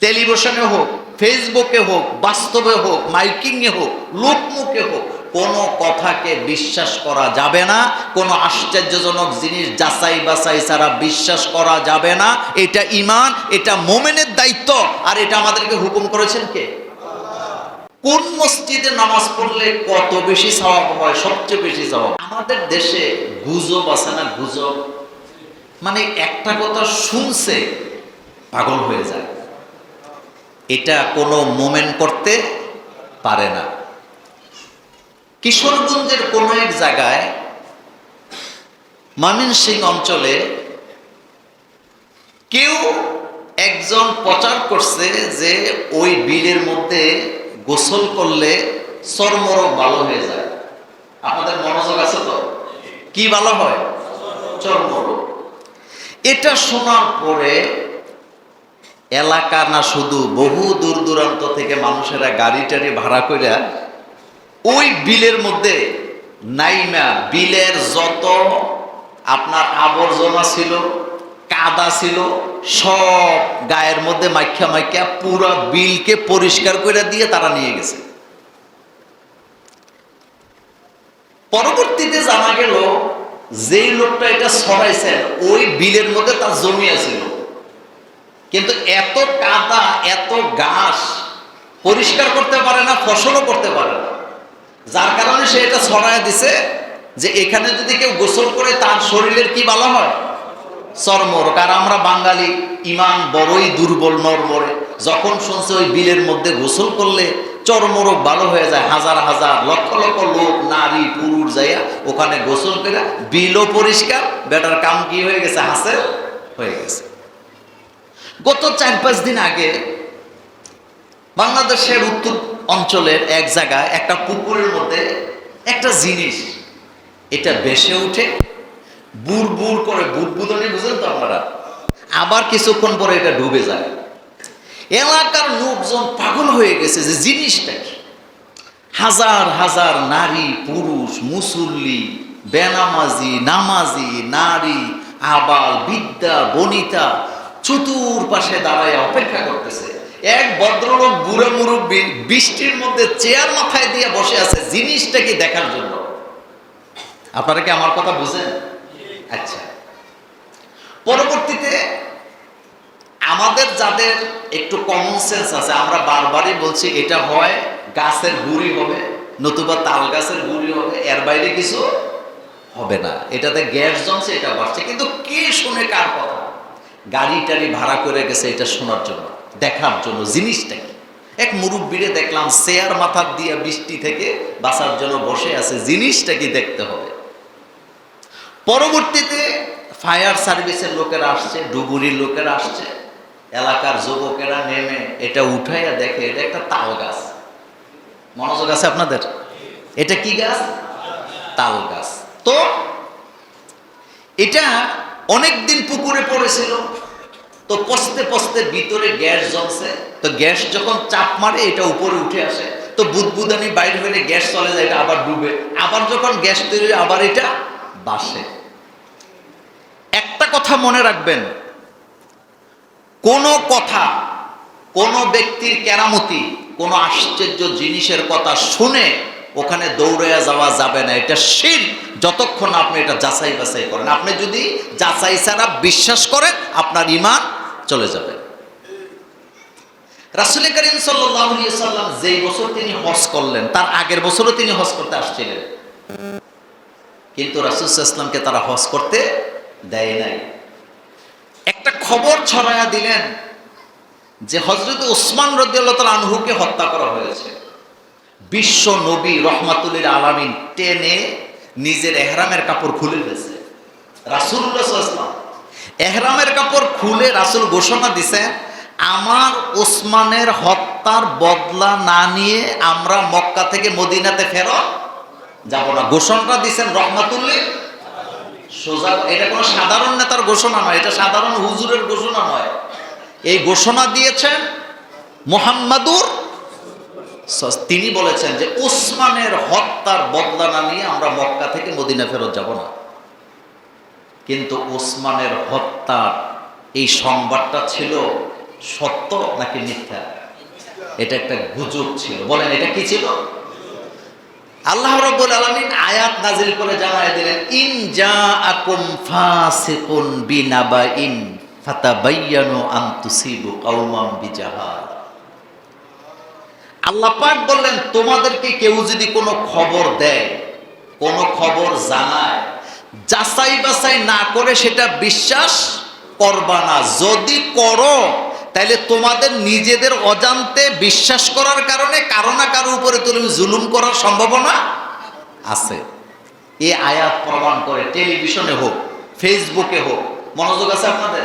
টেলিভিশনে হোক, ফেসবুকে হোক, বাস্তবে হোক, মাইকিংয়ে হোক, লোকমুখে হোক, কোনো কথাকে বিশ্বাস করা যাবে না, কোনো আশ্চর্যজনক জিনিস যাচাই বাছাই ছাড়া বিশ্বাস করা যাবে না। এটা ইমান, এটা মোমেনের দায়িত্ব, আর এটা আমাদেরকে হুকুম করেছেন কে? কোন মসজিদে নামাজ পড়লে কত বেশি স্বভাব হয়, সবচেয়ে বেশি স্বভাব আমাদের দেশে গুজব আছে না গুজব? মানে একটা কথা শুনছে, পাগল হয়ে যায়। এটা কোনো মোমেন্ট করতে পারে না। কিশোরগঞ্জের কোনো এক জায়গায় সিং অঞ্চলে কেউ একজন প্রচার করছে যে ওই বিলের মধ্যে গোসল করলে চর্মরোগ ভালো হয়ে যায়। আপনাদের মনোযোগ আছে তো? কি ভালো হয়? চর্মরোগ। এটা শোনার পরে এলাকা না শুধু বহু দূর দূরান্ত থেকে মানুষেরা গাড়ি টাড়ি ভাড়া করে ওই বিলের মধ্যে নাইমা, বিলের যত আপনার আবর্জনা ছিল, কাদা ছিল, সব গায়ের মধ্যে মাইখ্যা মাইখা পুরো বিলকে পরিষ্কার করে দিয়ে তারা নিয়ে গেছে। পরবর্তীতে জানা গেল, যেই লোকটা এটা সরাইছেন ওই বিলের মধ্যে তার জমি আছিল। কিন্তু এত কাদা, এত ঘাস পরিষ্কার করতে পারে না, ফসলও করতে পারে না। যার কারণে সে এটা ছড়ায় দিছে যে এখানে যদি কেউ গোসল করে, তার শরীরের কি ভালো হয়? চর্মরোগ আর আমরা বাঙালি, ইমান বড়ই দুর্বল নরমরে যখন শুনছে ওই বিলের মধ্যে গোসল করলে চর্মরোগ ভালো হয়ে যায়। হাজার হাজার, লক্ষ লক্ষ লোক, নারী, পুরুষ যাইয়া ওখানে গোসল করে বিলও পরিষ্কার, বেটার কাম কি হয়ে গেছে? হাসেল হয়ে গেছে। গত চার পাঁচ দিন আগে বাংলাদেশের উত্তর অঞ্চলের এক জায়গায় একটা পুকুরের মধ্যে একটা জিনিস, এটা বেসে উঠে বুড় বুড় করে বুদবুদনি বুঝেন তো আপনারা? আবার কিছুক্ষণ পরে এটা ডুবে যায়। এলাকার লোকজন পাগল হয়ে গেছে যে জিনিসটা হাজার হাজার নারী, পুরুষ, মুসল্লি, বেনামাজি, নামাজি, নারী, আবাল বিদ্যা বনিতা চতুর পাশে দাঁড়ায় অপেক্ষা করতেছে। এক ভদ্রলোক বুড়ো মুরব্বী বৃষ্টির মধ্যে চেয়ার মাথায় দিয়ে বসে আছে জিনিসটা কি দেখার জন্য? আপনারা কি আমার কথা বুঝেন? আচ্ছা। পরবর্তীতে আমাদের যাদের একটু কমন সেন্স আছে, আমরা বারবারই বলছি এটা হয় গাছের গুড়ি হবে, নতুবা তাল গাছের গুড়ি হবে, এর বাইরে কিছু হবে না। এটাতে গ্যাস জমছে, এটা বাড়ছে। কিন্তু কে শুনে কার কথা? গাড়ি টাড়ি ভাড়া করে গেছে এটা শোনার জন্য, দেখার জন্য, জিনিসটা কি? এক মুরব্বীরে দেখলাম চেয়ার মাথার দিয়ে বৃষ্টি থেকে বাঁচার জন্য বসে আছে, জিনিসটা কি দেখতে হবে? পরবর্তীতে ফায়ার সার্ভিসের লোকেরা আসছে, ডুবুরির লোকেরা আসছে, এলাকার যুবকেরা নেমে এটা উঠাইয়া দেখে, এটা একটা তাল গাছ। মনোযোগ আছে আপনাদের? এটা কি গাছ? তাল গাছ। তো এটা অনেক দিন পুকুরে পড়েছিল। তো পচতে পচতে ভিতরে গ্যাস জমছে। তো গ্যাস যখন চাপ মারে, এটা উপরে উঠে আসে। তো বুদবুদানি বাইরে হয়ে গ্যাস চলে যায়, এটা আবার ডুবে। আবার যখন গ্যাস তৈরি আবার এটা বাসে। একটা কথা মনে রাখবেন। কোনো কথা, কোনো ব্যক্তির কেরামতি, কোনো আশ্চর্য জিনিসের কথা শুনে ওখানে দৌড়াইয়া যাওয়া যাবে না। এটা শির। যতক্ষণ আপনি এটা যাচাই বাছাই করেন, আপনি যদি যাচাই ছাড়া বিশ্বাস করেন, আপনার ইমান চলে যাবে। রাসুল করিম সাল্লাম যেই বছর তিনি হজ করলেন, তার আগের বছরও তিনি হজ করতে আসছিলেন। কিন্তু রাসুল ইসলামকে তারা হজ করতে দেয় নাই। একটা খবর ছড়ায়া দিলেন যে হজরত ওসমান রদিয়াল্লাহ আনহুকে হত্যা করা হয়েছে। বিশ্ব নবী রহমাতুল্লিল আলামিন টেনে নিজের এহরামের কাপড় খুলে ফেলছে। রাসুল্লাহাম এহরামের কাপড় খুলে রাসুল ঘোষণা দিছে, আমার ওসমানের হত্যার বদলা না নিয়ে আমরা মক্কা থেকে মদিনাতে ফেরত যাব না। ঘোষণাটা দিছেন রহমাতুল্লিল। সোজা এটা কোনো সাধারণ নেতার ঘোষণা নয়, এটা সাধারণ হুজুরের ঘোষণা নয়। এই ঘোষণা দিয়েছেন মোহাম্মদুর তিনি বলেছেন যে ওসমানের হত্যার বদলা না নিয়ে আমরা মক্কা থেকে মদিনা ফেরত যাব না। কিন্তু ওসমানের হত্যার এই সংবাদটা ছিল সত্য নাকি মিথ্যা? এটা একটা গুজব ছিল। বলেন, এটা কি ছিল? আল্লাহ রাব্বুল আলামিন আয়াত নাজিল করে জানায় দিলেন, ইন জাআকুম ফাসিকুন বিনাবাইন ফাতাবায়ানু আন তুসিবু কওমান বিজাহাল। আল্লাহ পাক বললেন, তোমাদেরকে কেউ যদি কোনো খবর দেয়, কোনো খবর জানায়, যাচাই বাছাই না করে সেটা বিশ্বাস করবা না। যদি করো তাহলে তোমাদের নিজেদের অজান্তে বিশ্বাস করার কারণে কারও না কারও উপরে তুমি জুলুম করার সম্ভাবনা আছে। এই আয়াত প্রমাণ করে, টেলিভিশনে হোক, ফেসবুকে হোক, মনোযোগ আছে আপনাদের?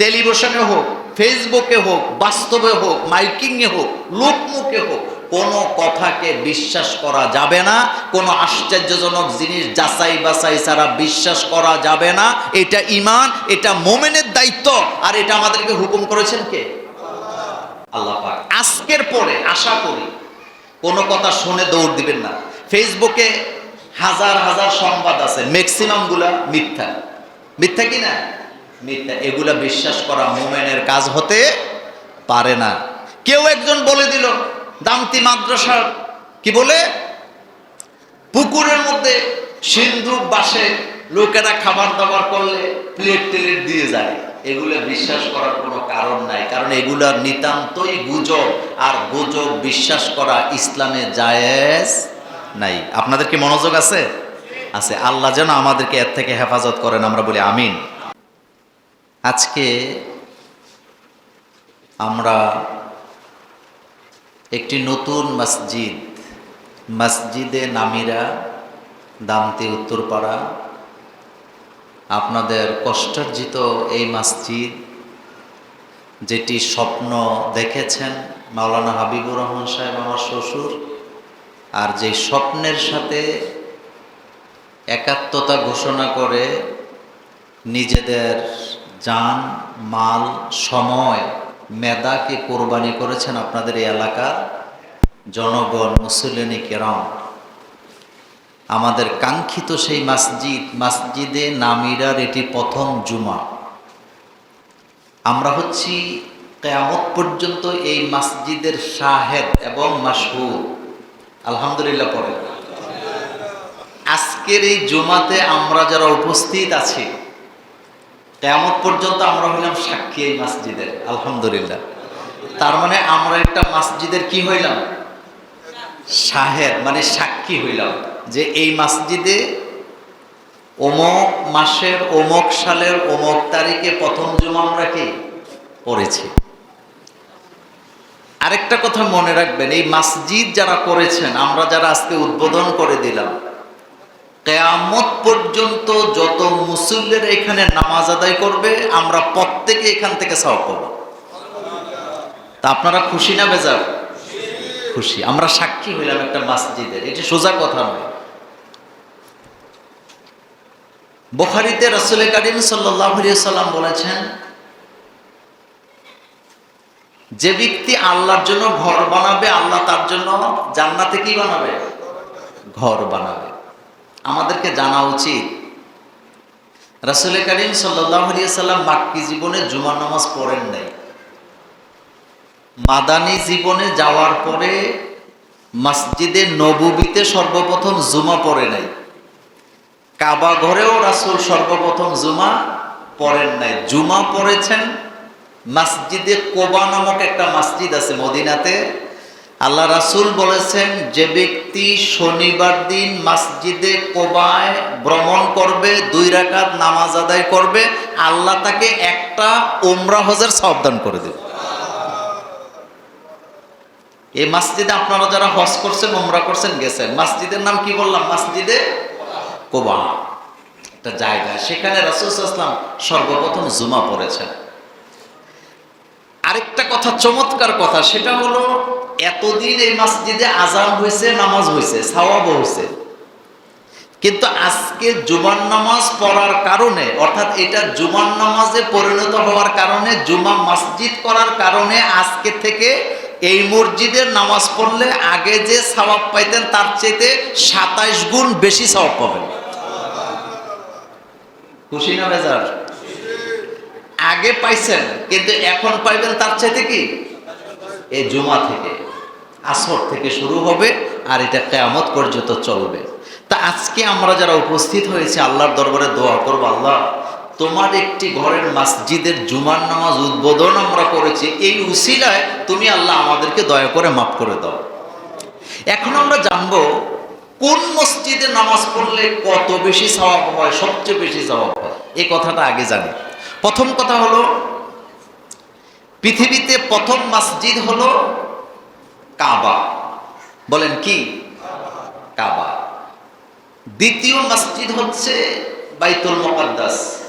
টেলিভিশনে হোক ফেসবুকে হোক, বাস্তবে হোক, মাইকিংয়ে হোক, লোকমুখে হোক, কোনো কথাকে বিশ্বাস করা যাবে না, কোনো আশ্চর্যজনক জিনিস যাচাই বাছাই ছাড়া বিশ্বাস করা যাবে না। এটা ইমান, এটা মোমেনের দায়িত্ব, আর এটা আমাদেরকে হুকুম করেছেন কে? আল্লাহ আজকের পরে আশা করি কোনো কথা শুনে দৌড় দিবেন না। ফেসবুকে হাজার হাজার সংবাদ আছে ম্যাক্সিমামগুলা মিথ্যা। মিথ্যা কি না? মিথ্যা, এগুলা বিশ্বাস করা মোমেনের কাজ হতে পারে না। কেউ একজন বলে দিল, দামতি মাদ্রাসার, কি বলে? পুকুরের মধ্যে সিন্ধু বাসে লোকেরা খাবার দাবার করলে প্লেট টেলেট দিয়ে যায়। এগুলো বিশ্বাস করার কোনো কারণ নাই, কারণ এগুলা নিতান্তই গুজব, আর গুজব বিশ্বাস করা ইসলামে জায়েজ নাই। আপনাদের কি মনোযোগ আছে? আছে। আল্লাহ যেন আমাদেরকে এর থেকে হেফাজত করেন, আমরা বলি আমিন। আজকে আমরা একটি নতুন মসজিদ, মসজিদে নামিরা দামতি উত্তরপাড়া। আপনাদের কষ্টার্জিত এই মসজিদ, যেটি স্বপ্ন দেখেছেন মাওলানা হাবিবুর রহমান সাহেব, আমার শ্বশুর, আর যে স্বপ্নের সাথে একাত্মতা ঘোষণা করে নিজেদের যান, মাল, সময়, মেদাকে কোরবানি করেছেন আপনাদের এই এলাকার জনগণ মুসলিনী কেরাম। আমাদের কাঙ্ক্ষিত সেই মসজিদ, মসজিদে নামিরার এটি প্রথম জুমা। আমরা হচ্ছি কেয়ামত পর্যন্ত এই মসজিদের শাহেদ এবং মাসহুর আলহামদুলিল্লাহ পরে। আজকের এই জুমাতে আমরা যারা উপস্থিত আছি কেয়ামত পর্যন্ত আমরা হইলাম সাক্ষী এই মসজিদের, আলহামদুলিল্লাহ। তার মানে আমরা একটা মসজিদের কি হইলাম? শাহেদ মানে সাক্ষী হইলাম। যে এই মসজিদে অমক মাসের, অমক সালের, অমক তারিখে প্রথম জুমা আমরা কি? পড়েছি। আরেকটা কথা মনে রাখবেন, এই মসজিদ যারা করেছেন, আমরা যারা আজকে উদ্বোধন করে দিলাম কেয়ামত পর্যন্ত যত মুসল্লিরা এখানে নামাজ আদায় করবে, আমরা প্রত্যেকে এখান থেকে সব পাবো তা আপনারা খুশি না বেজার? খুশি। আমরা সাক্ষী হইলাম একটা মসজিদের এটি সোজা কথা নয়। বোখারিতে রসুল করিম সাল্লাম বলেছেন, যে ব্যক্তি আল্লাহর জন্য ঘর বানাবে, আল্লাহ তার জন্য জান্নাতে কি বানাবে? ঘর বানাবে। আমাদেরকে জানা উচিত। রাসুল করিম সাল্লাম বাক্কি জীবনে জুমার নামাজ পড়েন নাই। মাদানী জীবনে যাওয়ার পরে মসজিদে নবুবিতে সর্বপ্রথম জুমা পড়ে নাই। কাবা ঘরেও রাসুল সর্বপ্রথম জুমা পড়েন নাই। জুমা পড়েছেন মসজিদে কোবা নামক একটা মসজিদ আছে মদিনাতে। আল্লাহ রাসুল বলেছেন, যে ব্যক্তি শনিবার দিন মসজিদে কোবায় ভ্রমণ করবে, দুই রাকাত নামাজ আদায় করবে, আল্লাহ তাকে একটা ওমরা হজের সাবধান করে দেবে। এই মসজিদে আপনারা যারা হজ করছেন ওমরা করছেন, গেছেন, মসজিদের নাম কি বললাম? মসজিদে কোবা। একটা জায়গা, সেখানে রাসুল ইসলাম সর্বপ্রথম জুমা পড়েছেন। আরেকটা কথা, চমৎকার কথা, সেটা হলো এতদিন এই মসজিদে আজান হয়েছে, নামাজ হয়েছে, সাওয়াব হয়েছে। কিন্তু আজকে জুমার নামাজ পড়ার কারণে, অর্থাৎ এটা জুমার নামাজে পরিণত হওয়ার কারণে, জুমা মসজিদ করার কারণে আজকে থেকে এই মসজিদের নামাজ পড়লে আগে যে সওয়াব পাইতেন, তার চাইতে সাতাইশ গুণ বেশি সওয়াব পাবেন। খুশি না বেজার? আগে পাইছেন, কিন্তু এখন পাইবেন তার চাইতে কি? এই জুমা থেকে, আসর থেকে শুরু হবে আর এটা কেয়ামত পর্যন্ত চলবে। তা আজকে আমরা যারা উপস্থিত হয়েছে, আল্লাহর দরবারে দোয়া করব, আল্লাহ, তোমার একটি ঘরের মসজিদের জুমার নামাজ উদ্বোধন আমরা করেছি, এই উসিলায় তুমি আল্লাহ আমাদেরকে দয়া করে মাফ করে দাও। এখন আমরা জানব, কোন মসজিদে নামাজ পড়লে কত বেশি স্বভাব হয়, সবচেয়ে বেশি স্বভাব হয়? এই কথাটা আগে জানি। প্রথম কথা হলো, পৃথিবীতে প্রথম মসজিদ হলো কাবা। বলেন কি? কাবা। দ্বিতীয় মসজিদ হচ্ছে বাইতুল মোকাদ্দাস।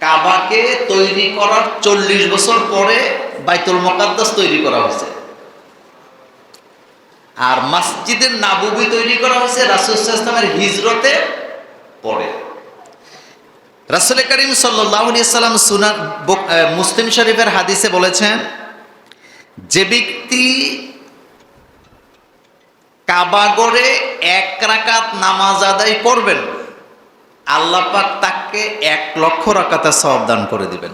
কাবাকে তৈরি করার চল্লিশ বছর পরে বাইতুল মোকাদ্দাস তৈরি করা হয়েছে। আর মসজিদের নাবুবি তৈরি করা হয়েছে রাসুলামের হিজরতে পরে। রাসুল করিম সাল্লাম আহ, মুসলিম শরীফের হাদিসে বলেছেন যে ব্যক্তি কাবাগরে এক রাকাত নামাজ আদায় করবেন আল্লাহ পাক তাকে এক লক্ষ রাকাতে সব দান করে দিবেন।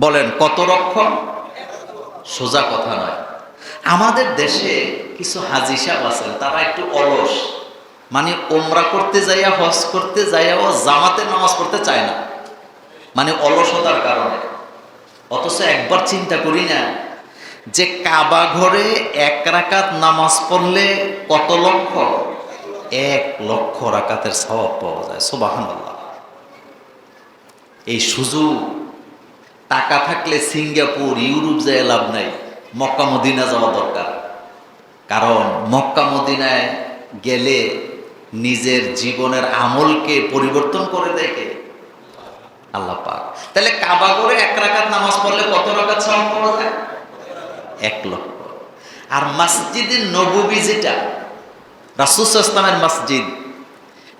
বলেন কত লক্ষ? সোজা কথা নয়। আমাদের দেশে কিছু হাজি সাহেব আছেন তারা একটু অলস। মানে ওমরা করতে যাইয়া, হজ করতে যাইয়াও জামাতে নামাজ পড়তে চায় না। মানে অলসতার কারণে। অথচ একবার চিন্তা করি না যে কাবা ঘরে এক রাকাত নামাজ পড়লে কত লক্ষ? এক লক্ষ রাকাতের স্বভাব পাওয়া যায় সোবাহান এই সুযোগ, টাকা থাকলে সিঙ্গাপুর, ইউরোপ যায় লাভ নাই, মক্কা মদিনা যাওয়া দরকার। কারণ মক্কা মদিনায় গেলে নিজের জীবনের আমলকে পরিবর্তন করে দেয় কে? আল্লাহ পাক। তাহলে কাবা করে এক রাকাত নামাজ পড়লে কত রাকাত সওয়াব পাওয়া যায়? এক লক্ষ। আর মসজিদের নববী যেটা রাসুস ইসলামের মসজিদ,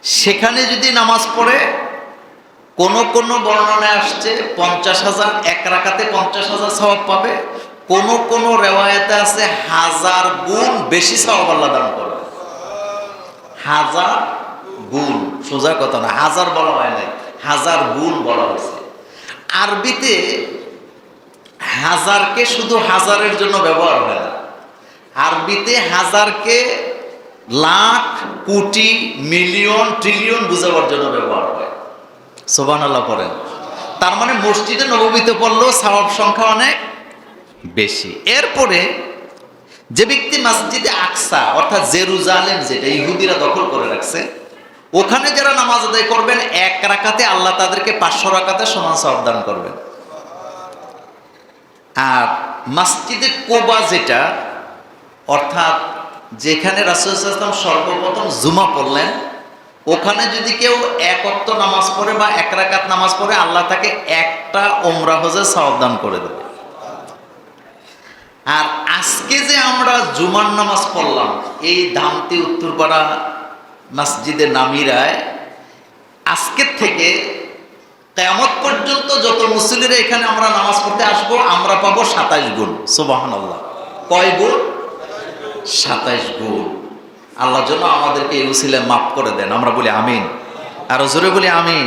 সেখানে যদি নামাজ পড়ে, কোন কোন বর্ণনায় আসছে পঞ্চাশ হাজার, এক রাকাতে পঞ্চাশ হাজার সওয়াব পাবে। কোন কোন রেওয়ায়তে আছে হাজার গুণ বেশি সওয়াব আল্লাহ দান করবে। হাজার গুণ। সোজা কথা না, হাজার বলা হয় নাই, হাজার গুণ বলা হয়েছে। আরবিতে হাজারকে শুধু হাজারের জন্য ব্যবহার হয় না। আরবিতে হাজারকে লাখ, কোটি, মিলিয়ন, ট্রিলিয়ন বুঝাবার জন্য ব্যবহার হয়। সোবান আল্লাহ পড়েন। তার মানে মসজিদে নবমীতে পড়লেও সওয়াব সংখ্যা অনেক বেশি। এরপরে যে ব্যক্তি মসজিদে আকসা, অর্থাৎ জেরুজালেম যেটা ইহুদিরা দখল করে রাখছে, ওখানে যারা নামাজ আদায় করবেন, এক রাকাতে আল্লাহ তাদেরকে পাঁচশো রাকাতে সমান সাবধান করবেন। আর মসজিদে কোবা যেটা, অর্থাৎ যেখানে রাসুলাম সর্বপ্রথম জুমা পড়লেন, ওখানে যদি কেউ এক অক্ত নামাজ পড়ে বা এক রাকাত নামাজ পড়ে, আল্লাহ তাকে একটা ওমরা হজে সাবধান করে দেবে। আর আজকে যে আমরা জুমার নামাজ পড়লাম, এই দামতি উত্তরপাড়া মসজিদে নামিরায় আজকের থেকে কেমত পর্যন্ত যত মুসলিরা এখানে আমরা নামাজ পড়তে আসব, আমরা পাবো সাতাইশ গুণ। সুবাহান আল্লাহ কয় গুণ? সাতাইশ গুণ। আল্লাহ জন্য আমাদেরকে এই উসিলে মাফ করে দেন। আমরা বলি আমিন। আর জোরে বলি আমিন।